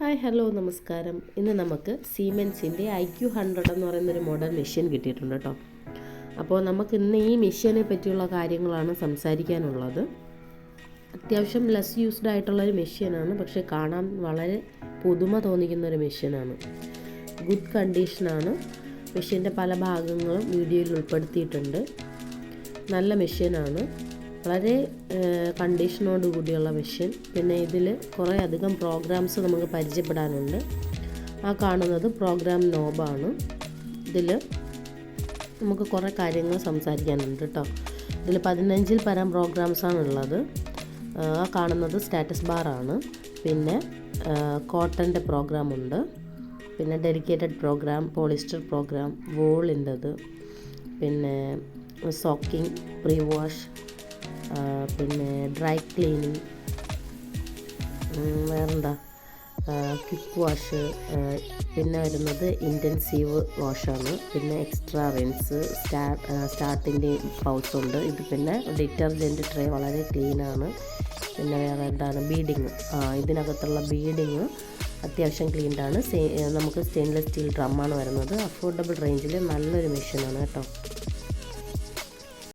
Hi hello നമസ്കാരം. ഇന്ന് നമുക്ക് സീമെൻസിന്റെ ഐ ക്യു ഹൺഡ്രഡ് എന്ന് പറയുന്നൊരു മോഡൽ മെഷീൻ കിട്ടിയിട്ടുണ്ട് കേട്ടോ അപ്പോൾ നമുക്ക് ഇന്ന് ഈ മെഷീനെ പറ്റിയുള്ള കാര്യങ്ങളാണ് സംസാരിക്കാനുള്ളത്. അത്യാവശ്യം ലെസ് യൂസ്ഡ് ആയിട്ടുള്ളൊരു മെഷീനാണ് പക്ഷേ കാണാൻ വളരെ പുതുമ തോന്നിക്കുന്ന ഒരു മെഷീനാണ് ഗുഡ് കണ്ടീഷനാണ് മെഷീന്റെ പല ഭാഗങ്ങളും വീഡിയോയിൽ ഉൾപ്പെടുത്തിയിട്ടുണ്ട്. നല്ല മെഷീനാണ് വളരെ കണ്ടീഷനോട് കൂടിയുള്ള മെഷീൻ പിന്നെ ഇതിൽ കുറേ അധികം പ്രോഗ്രാംസ് നമുക്ക് പരിചയപ്പെടാനുണ്ട്. ആ കാണുന്നത് പ്രോഗ്രാം നോബാണ് ഇതിൽ നമുക്ക് കുറേ കാര്യങ്ങൾ സംസാരിക്കാനുണ്ട് കേട്ടോ ഇതിൽ പതിനഞ്ചിൽ പരം പ്രോഗ്രാംസാണ് ഉള്ളത്. ആ കാണുന്നത് സ്റ്റാറ്റസ് ബാറാണ് പിന്നെ കോട്ടന്റെ പ്രോഗ്രാം ഉണ്ട്. പിന്നെ ഡെഡിക്കേറ്റഡ് പ്രോഗ്രാം പോളിസ്റ്റർ പ്രോഗ്രാം വോളിന്റെത് പിന്നെ സോക്കിംഗ് പ്രീ വാഷ് പിന്നെ ഡ്രൈ ക്ലീനിങ് വേറെന്താ? ക്വിക്ക് വാഷ് പിന്നെ വരുന്നത് ഇന്റൻസീവ് വാഷാണ് പിന്നെ എക്സ്ട്രാ റിൻസ് സ്റ്റാർ സ്റ്റാർട്ടിന്റെ പൗച്ച് ഉണ്ട്. ഇത് പിന്നെ ഡിറ്റർജന്റ് ട്രേ വളരെ ക്ലീനാണ് പിന്നെ വേറെ എന്താണ്? ബീഡിങ് ഇതിനകത്തുള്ള ബീഡിങ് അത്യാവശ്യം ക്ലീൻഡാണ് നമുക്ക് സ്റ്റെയിൻലെസ് സ്റ്റീൽ ഡ്രമ്മാണ് വരുന്നത്. അഫോർഡബിൾ റേഞ്ചിൽ നല്ലൊരു മെഷീനാണ് കേട്ടോ.